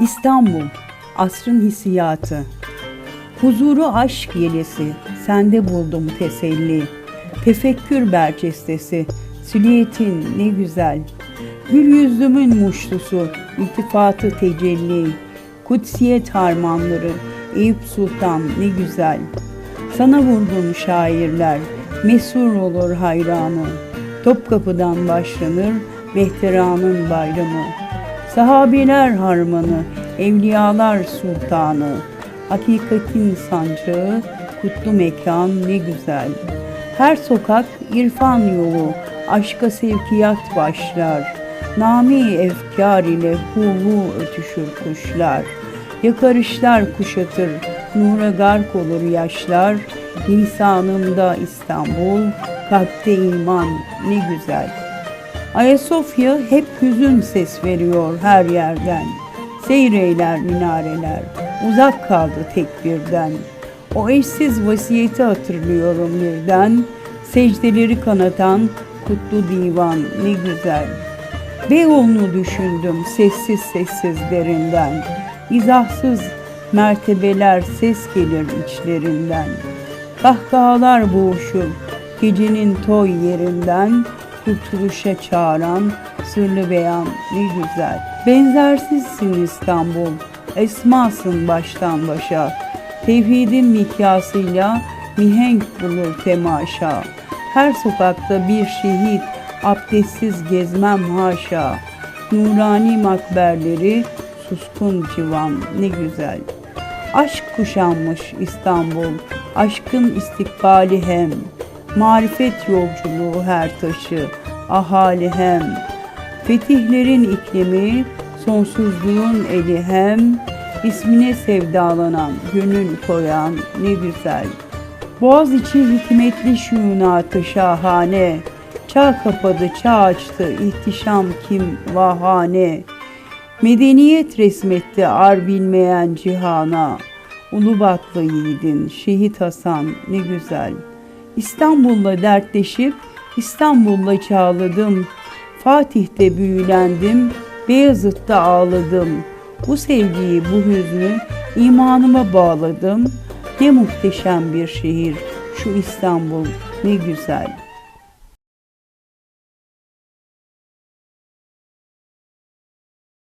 İstanbul, asrın hissiyatı. Huzuru aşk yelesi, sende buldum teselli. Tefekkür bercestesi, silüetin ne güzel. Gül yüzlümün muşlusu, iltifatı tecelli. Kutsiyet harmanları, Eyüp Sultan ne güzel. Sana vurgun şairler, mesur olur hayranı. Topkapı'dan başlanır Mehteran'ın bayramı. Sahabeler harmanı, evliyalar sultanı. Hakikatin sancağı, kutlu mekan ne güzel. Her sokak irfan yolu, aşka sevkiyat başlar. Nami efkar ile hu hu ötüşür kuşlar. Yakarışlar kuşatır, nura gark olur yaşlar. Nisanımda İstanbul, kalpte iman ne güzel. Ayasofya hep hüzün ses veriyor her yerden. Seyreyler minareler, uzak kaldı tekbirden. O eşsiz vasiyeti hatırlıyorum birden. Secdeleri kanatan kutlu divan ne güzel. Beyoğlu'nu düşündüm sessiz sessiz derinden. İzahsız mertebeler ses gelir içlerinden. Kahkahalar boğuşur gecenin toy yerinden. Kurtuluşa çağıran sırlı beyan ne güzel. Benzersizsin İstanbul, esmasın baştan başa. Tevhidin mikyasıyla mihenk bulur temaşa. Her sokakta bir şehit, abdestsiz gezmem haşa. Nurani makberleri, suskun civan ne güzel. Aşk kuşanmış İstanbul, aşkın istikbali hem. Marifet yolculuğu her taşı, ahali hem. Fetihlerin iklimi, sonsuzluğun eli hem. ismine sevdalanan, gönül koyan ne güzel. Boğaziçi hikmetli şuunatı şahane. Çağ kapadı, çağ açtı, ihtişam kim vahane. Medeniyet resmetti ar bilmeyen cihana. Ulubatlı yiğidin, şehit Hasan ne güzel. İstanbul'la dertleşip İstanbul'la çağladım. Fatih'te büyülendim, Beyazıt'ta ağladım. Bu sevgiyi, bu hüznü imanıma bağladım. Ne muhteşem bir şehir şu İstanbul, ne güzel.''